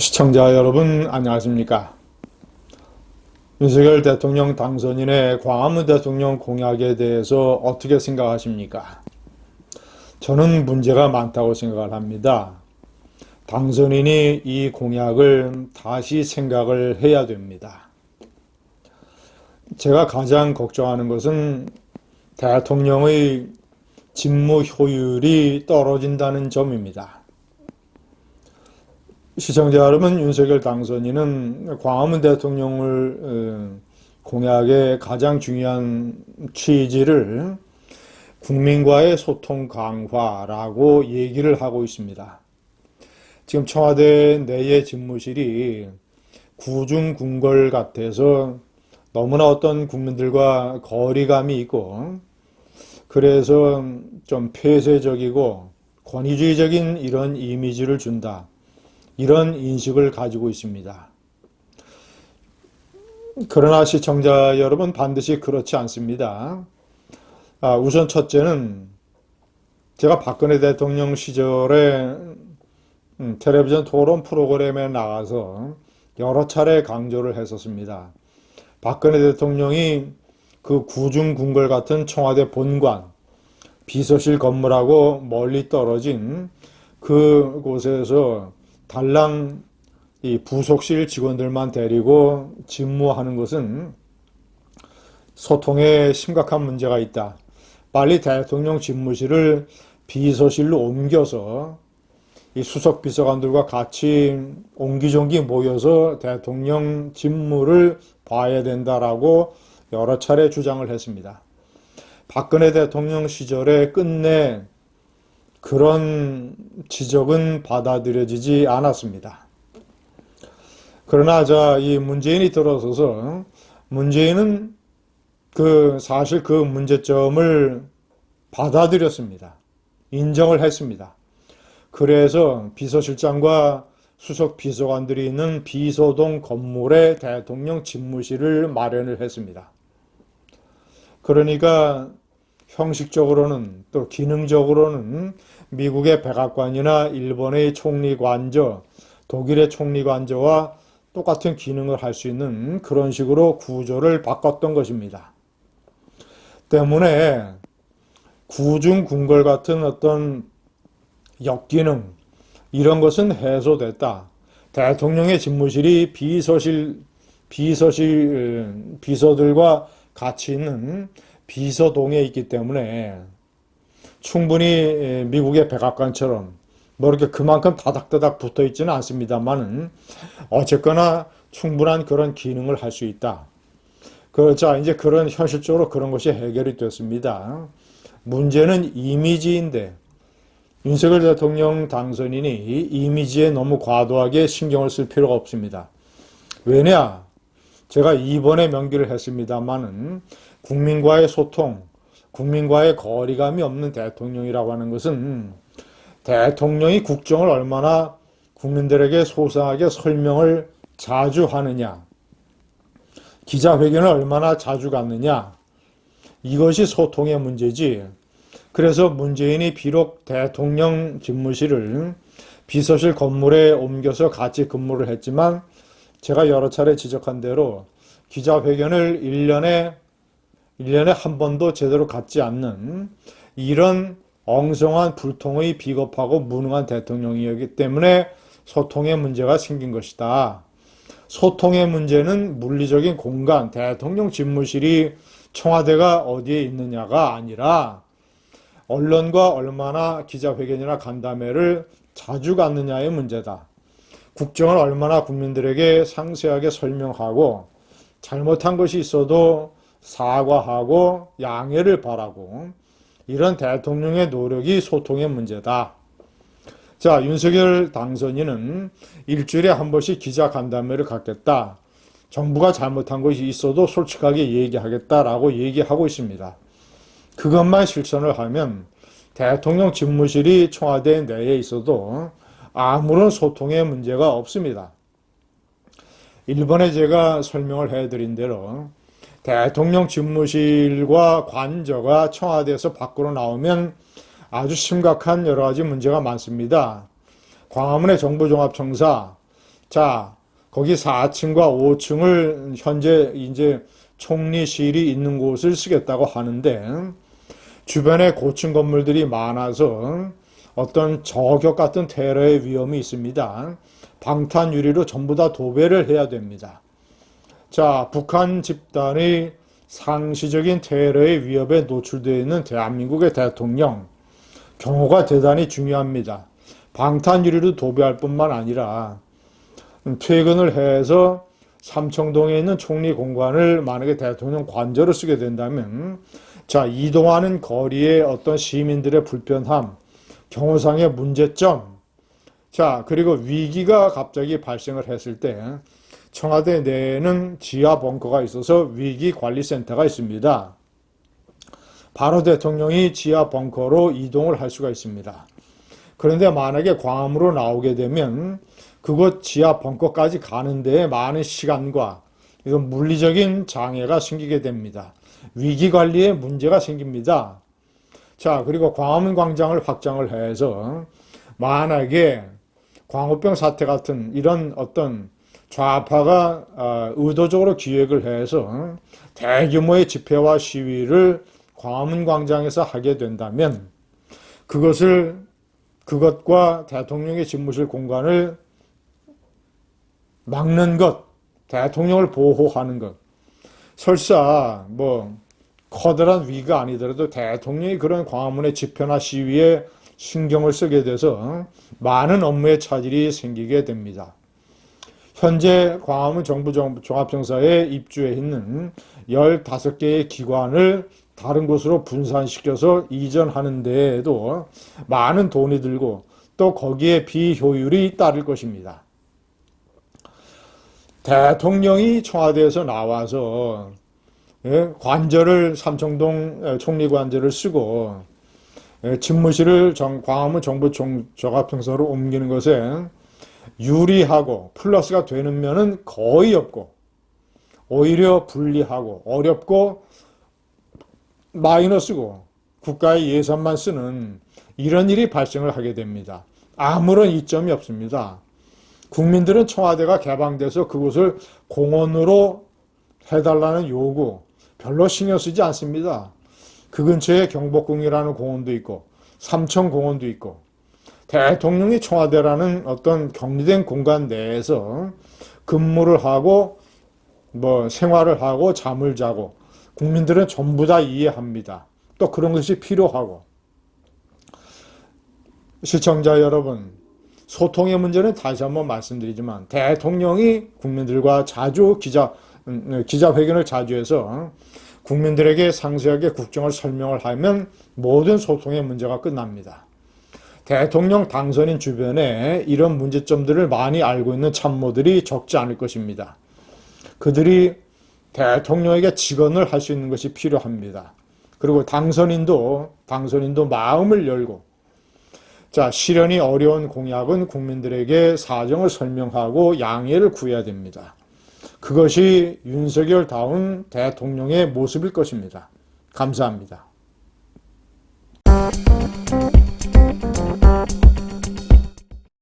시청자 여러분 안녕하십니까? 윤석열 대통령 당선인의 광화문 대통령 공약에 대해서 어떻게 생각하십니까? 저는 문제가 많다고 생각을 합니다. 당선인이 이 공약을 다시 생각을 해야 됩니다. 제가 가장 걱정하는 것은 대통령의 직무 효율이 떨어진다는 점입니다. 시청자 여러분, 윤석열 당선인은 광화문 대통령을 어, 공약의 가장 중요한 취지를 국민과의 소통 강화라고 얘기를 하고 있습니다. 지금 청와대 내의 집무실이 구중궁궐 같아서 너무나 어떤 국민들과 거리감이 있고 그래서 좀 폐쇄적이고 권위주의적인 이런 이미지를 준다. 이런 인식을 가지고 있습니다. 그러나 시청자 여러분 반드시 그렇지 않습니다. 아, 우선 첫째는 제가 박근혜 대통령 시절에 음, 텔레비전 토론 프로그램에 나가서 여러 차례 강조를 했었습니다. 박근혜 대통령이 그 구중궁궐 같은 청와대 본관, 비서실 건물하고 멀리 떨어진 그곳에서 달랑 이 부속실 직원들만 데리고 직무하는 것은 소통에 심각한 문제가 있다. 빨리 대통령 집무실을 비서실로 옮겨서 이 수석 비서관들과 같이 옹기종기 모여서 대통령 직무를 봐야 된다라고 여러 차례 주장을 했습니다. 박근혜 대통령 시절에 끝내 그런 지적은 받아들여지지 않았습니다. 그러나 자, 이 문재인이 들어서서 문재인은 그 사실 그 문제점을 받아들였습니다. 인정을 했습니다. 그래서 비서실장과 수석 비서관들이 있는 비서동 건물에 대통령 집무실을 마련을 했습니다. 그러니까 형식적으로는 또 기능적으로는 미국의 백악관이나 일본의 총리관저, 독일의 총리관저와 똑같은 기능을 할 수 있는 그런 식으로 구조를 바꿨던 것입니다. 때문에 구중궁궐 같은 어떤 역기능 이런 것은 해소됐다. 대통령의 집무실이 비서실 비서실 비서들과 같이 있는 비서동에 있기 때문에 충분히 미국의 백악관처럼 뭐 이렇게 그만큼 다닥다닥 붙어 있지는 않습니다만은 어쨌거나 충분한 그런 기능을 할 수 있다. 그렇죠. 이제 그런 현실적으로 그런 것이 해결이 됐습니다. 문제는 이미지인데 윤석열 대통령 당선인이 이 이미지에 너무 과도하게 신경을 쓸 필요가 없습니다. 왜냐? 제가 이번에 명기를 했습니다만은 국민과의 소통, 국민과의 거리감이 없는 대통령이라고 하는 것은 대통령이 국정을 얼마나 국민들에게 소상하게 설명을 자주 하느냐, 기자회견을 얼마나 자주 갖느냐, 이것이 소통의 문제지. 그래서 문재인이 비록 대통령 집무실을 비서실 건물에 옮겨서 같이 근무를 했지만 제가 여러 차례 지적한 대로 기자회견을 1년에 1년에 한 번도 제대로 갖지 않는 이런 엉성한 불통의 비겁하고 무능한 대통령이었기 때문에 소통의 문제가 생긴 것이다. 소통의 문제는 물리적인 공간, 대통령 집무실이 청와대가 어디에 있느냐가 아니라 언론과 얼마나 기자회견이나 간담회를 자주 갖느냐의 문제다. 국정을 얼마나 국민들에게 상세하게 설명하고 잘못한 것이 있어도 사과하고 양해를 바라고 이런 대통령의 노력이 소통의 문제다. 자, 윤석열 당선인은 일주일에 한 번씩 기자 간담회를 갖겠다. 정부가 잘못한 것이 있어도 솔직하게 얘기하겠다라고 얘기하고 있습니다. 그것만 실천을 하면 대통령 집무실이 청와대 내에 있어도 아무런 소통의 문제가 없습니다. 일본에 제가 설명을 해드린 대로 대통령 집무실과 관저가 청와대에서 밖으로 나오면 아주 심각한 여러 가지 문제가 많습니다. 광화문의 정부종합청사, 자, 거기 4층과 5층을 현재 이제 총리실이 있는 곳을 쓰겠다고 하는데 주변에 고층 건물들이 많아서 어떤 저격 같은 테러의 위험이 있습니다. 방탄 유리로 전부 다 도배를 해야 됩니다. 자, 북한 집단의 상시적인 테러의 위협에 노출되어 있는 대한민국의 대통령 경호가 대단히 중요합니다. 방탄 유리로 도배할 뿐만 아니라 퇴근을 해서 삼청동에 있는 총리 공관을 만약에 대통령 관저로 쓰게 된다면 자 이동하는 거리에 어떤 시민들의 불편함, 경호상의 문제점, 자 그리고 위기가 갑자기 발생을 했을 때 청와대 내에는 지하 벙커가 있어서 위기 관리 센터가 있습니다. 바로 대통령이 지하 벙커로 이동을 할 수가 있습니다. 그런데 만약에 광화문으로 나오게 되면 그곳 지하 벙커까지 가는데 많은 시간과 이런 물리적인 장애가 생기게 됩니다. 위기 관리에 문제가 생깁니다. 자, 그리고 광화문 광장을 확장을 해서 만약에 광우병 사태 같은 이런 어떤 좌파가 어, 의도적으로 기획을 해서 대규모의 집회와 시위를 광화문 광장에서 하게 된다면 그것을 그것과 대통령의 집무실 공간을 막는 것, 대통령을 보호하는 것. 설사 뭐 커다란 위가 아니더라도 대통령이 그런 광화문의 집회나 시위에 신경을 쓰게 돼서 많은 업무에 차질이 생기게 됩니다. 현재 광화문 정부 종합청사에 입주해 있는 15개의 기관을 다른 곳으로 분산시켜서 이전하는 데에도 많은 돈이 들고 또 거기에 비효율이 따를 것입니다. 대통령이 청와대에서 나와서 예, 관절을 삼청동 총리 관절을 쓰고 예, 집무실을 정, 광화문 정부 종합청사로 옮기는 것에 유리하고 플러스가 되는 면은 거의 없고 오히려 불리하고 어렵고 마이너스고 국가의 예산만 쓰는 이런 일이 발생을 하게 됩니다. 아무런 이점이 없습니다. 국민들은 청와대가 개방돼서 그곳을 공원으로 해달라는 요구 별로 신경 쓰지 않습니다. 그 근처에 경복궁이라는 공원도 있고 삼청공원도 있고 대통령이 청와대라는 어떤 격리된 공간 내에서 근무를 하고 뭐 생활을 하고 잠을 자고 국민들은 전부 다 이해합니다. 또 그런 것이 필요하고 시청자 여러분 소통의 문제는 다시 한번 말씀드리지만 대통령이 국민들과 자주 기자 음, 기자회견을 자주 해서 국민들에게 상세하게 국정을 설명을 하면 모든 소통의 문제가 끝납니다. 대통령 당선인 주변에 이런 문제점들을 많이 알고 있는 참모들이 적지 않을 것입니다. 그들이 대통령에게 직언을 할 수 있는 것이 필요합니다. 그리고 당선인도 당선인도 마음을 열고 자 실현이 어려운 공약은 국민들에게 사정을 설명하고 양해를 구해야 됩니다. 그것이 윤석열 다운 대통령의 모습일 것입니다. 감사합니다.